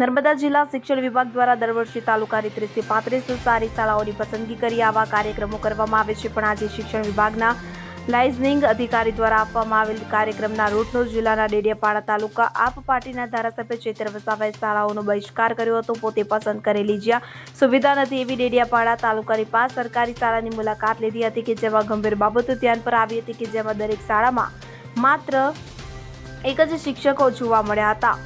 નર્મદા જિલ્લા શિક્ષણ વિભાગ દ્વારા દર વર્ષે તાલુકાની ત્રીસથી પાંત્રીસ સારી શાળાઓની પસંદગી કરી આવા કાર્યક્રમો કરવામાં આવે છે. પણ આજે શિક્ષણ વિભાગના લાઇઝનિંગ અધિકારી દ્વારા આપવામાં આવેલ કાર્યક્રમના રૂટનો જિલ્લાના ડેડિયાપાડા તાલુકા આપ પાર્ટીના ધારાસભ્ય ચેતર વસાવાએ શાળાઓનો બહિષ્કાર કર્યો હતો. પોતે પસંદ કરેલી જ્યાં સુવિધા નથી એવી ડેડિયાપાડા તાલુકાની પાંચ સરકારી શાળાની મુલાકાત લીધી હતી કે જેમાં ગંભીર બાબતો ધ્યાન પર આવી હતી કે જેમાં દરેક શાળામાં માત્ર એક જ શિક્ષકો જોવા મળ્યા હતા.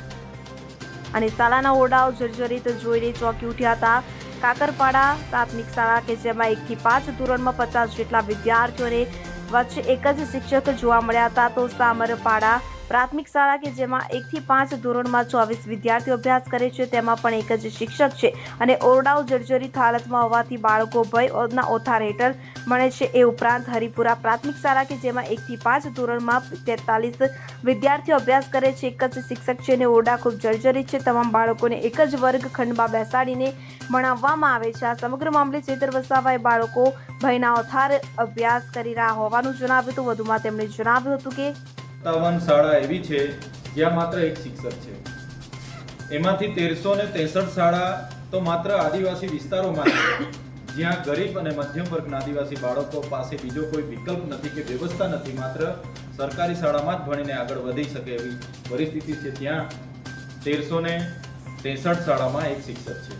અને શાળાના ઓરડાઓ જર્જરિત જોઈને ચોંકી ઉઠ્યા હતા. કાકરપાડા પ્રાથમિક શાળા કે જેમાં એકથી પાંચ ધોરણમાં પચાસ જેટલા વિદ્યાર્થીઓને વચ્ચે એક જ શિક્ષક જોવા મળ્યા હતા. તો સામરપાડા પ્રાથમિક શાળા કે જેમાં એકથી પાંચ ધોરણમાં ચોવીસ વિદ્યાર્થીઓ અભ્યાસ કરે છે, તેમાં પણ એક જ શિક્ષક છે અને ઓરડાઓ જર્જરિત હાલતમાં હોવાથી બાળકો ભયના ઓથાર હેઠળ મળે છે. એ ઉપરાંત હરિપુરા પ્રાથમિક શાળા કે જેમાં એકથી પાંચ ધોરણમાં તેતાલીસ વિદ્યાર્થીઓ અભ્યાસ કરે છે. એક જ શિક્ષક છે અને ઓરડા ખૂબ જર્જરિત છે. તમામ બાળકોને એક જ વર્ગખંડમાં બેસાડીને ભણાવવામાં આવે છે. આ સમગ્ર મામલે ચેતર વસાવાએ બાળકો ભયના ઓથાર અભ્યાસ કરી રહ્યા હોવાનું જણાવ્યું હતું. વધુમાં તેમણે જણાવ્યું હતું કે સત્તાવન શાળા એવી છે જ્યાં માત્ર એક શિક્ષક છે. એમાંથી તેરસો ને ત્રેસઠ શાળા તો માત્ર આદિવાસી વિસ્તારોમાં છે. જ્યાં ગરીબ અને મધ્યમ વર્ગના આદિવાસી બાળકો પાસે બીજો કોઈ વિકલ્પ નથી કે વ્યવસ્થા નથી, માત્ર સરકારી શાળામાં જ ભણીને આગળ વધી શકે એવી પરિસ્થિતિ છે ત્યાં તેરસો ને ત્રેસઠ શાળામાં એક શિક્ષક છે.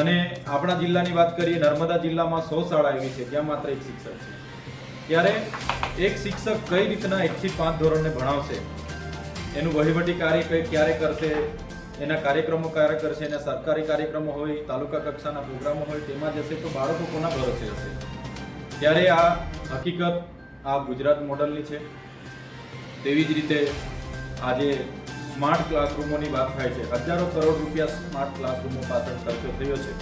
અને આપણા જિલ્લાની વાત કરીએ, નર્મદા જિલ્લામાં સો શાળા એવી છે જ્યાં માત્ર એક શિક્ષક છે. ત્યારે એક શિક્ષક કઈ રીતના એકથી પાંચ ધોરણને ભણાવશે? એનું વહીવટી કાર્ય ક્યારે કરશે? એના કાર્યક્રમો ક્યારે કરશે? એના સરકારી કાર્યક્રમો હોય, તાલુકા કક્ષાના પ્રોગ્રામો હોય, તેમાં જશે તો બાળકો કોના ભરોસે હશે? ત્યારે આ હકીકત આ ગુજરાત મોડલની છે. તેવી જ રીતે આજે સ્માર્ટ ક્લાસરૂમોની વાત થાય છે. હજારો કરોડ રૂપિયા સ્માર્ટ ક્લાસરૂમો પાછળ ખર્ચો થયો છે.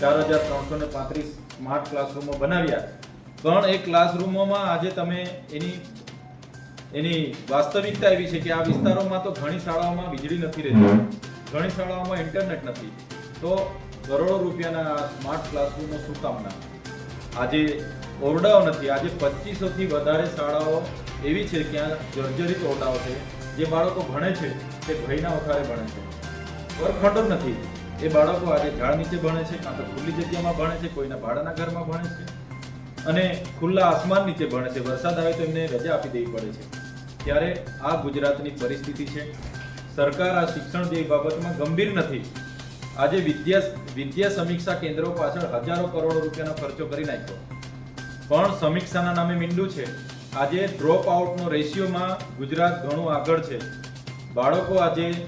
ચાર હજાર ત્રણસો ને પાંત્રીસ સ્માર્ટ ક્લાસરૂમો બનાવ્યા. પણ એ ક્લાસરૂમોમાં આજે તમે એની એની વાસ્તવિકતા એવી છે કે આ વિસ્તારોમાં તો ઘણી શાળાઓમાં વીજળી નથી રહેતી. ઘણી શાળાઓમાં ઇન્ટરનેટ નથી. તો કરોડો રૂપિયાના સ્માર્ટ ક્લાસરૂમો શું કામના? આજે ઓરડાઓ નથી. આજે પચીસોથી વધારે શાળાઓ એવી છે ક્યાં જર્જરિત ઓરડાઓ છે. જે બાળકો ભણે છે તે ભયના ઓથારે ભણે છે. વર્ગખંડો નથી. એ બાળકો આજે ઝાડ નીચે ભણે છે કાં તો ખુલ્લી જગ્યામાં ભણે છે કોઈના ભાડાના ઘરમાં ભણે છે. અને ખુલ્લા આસમાન નીચે ભણે છે. વરસાદ આવે તો એમને રજા આપી દેવી પડે છે. ત્યારે આ ગુજરાતની પરિસ્થિતિ છે. સરકાર આ શિક્ષણ જેવી બાબતમાં ગંભીર નથી. આજે વિદ્યા વિદ્યા સમીક્ષા કેન્દ્રો પાછળ હજારો કરોડો રૂપિયાનો ખર્ચો કરી નાખ્યો. પણ સમીક્ષાના નામે મીંડું છે. આજે ડ્રોપ આઉટનો રેશિયોમાં ગુજરાત ઘણું આગળ છે. બાળકો આજે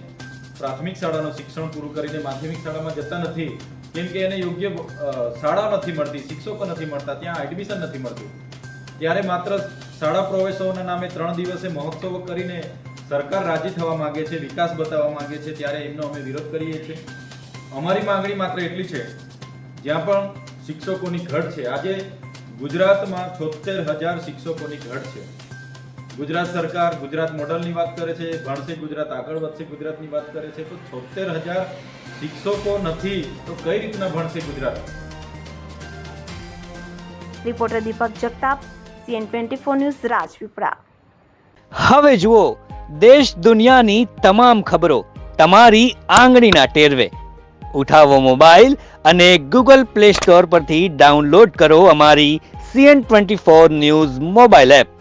પ્રાથમિક શાળાનું શિક્ષણ પૂરું કરીને માધ્યમિક શાળામાં જતા નથી. કેમ કે એને યોગ્ય શાળા નથી મળતી, શિક્ષકો નથી મળતા, ત્યાં એડમિશન નથી મળતું. ત્યારે માત્ર શાળા પ્રવેશોના નામે ત્રણ દિવસે મહોત્સવ કરીને સરકાર રાજી થવા માંગે છે, વિકાસ બતાવવા માંગે છે, ત્યારે એમનો અમે વિરોધ કરીએ છીએ. અમારી માંગણી માત્ર એટલી છે, જ્યાં પણ શિક્ષકોની ઘટ છે. આજે ગુજરાતમાં છોતેર હજાર શિક્ષકોની ઘટ છે. ગુજરાત સરકાર ગુજરાત મોડલની વાત કરે છે ભણશે ગુજરાત આગળ વધશે ગુજરાતની વાત કરે છે તો છોતેર હજાર શિક્ષકો નથી તો કઈ રીતના ભણશે Gujarat? Reporter Deepak Jagtap CN twenty four news Rajpipla. હવે જુઓ દેશ દુનિયાની તમામ ખબરો તમારી આંગળીના ટેરવે. ઉઠાવો મોબાઈલ અને ગૂગલ પ્લે સ્ટોર પરથી ડાઉનલોડ કરો અમારી CN twenty four news mobile app.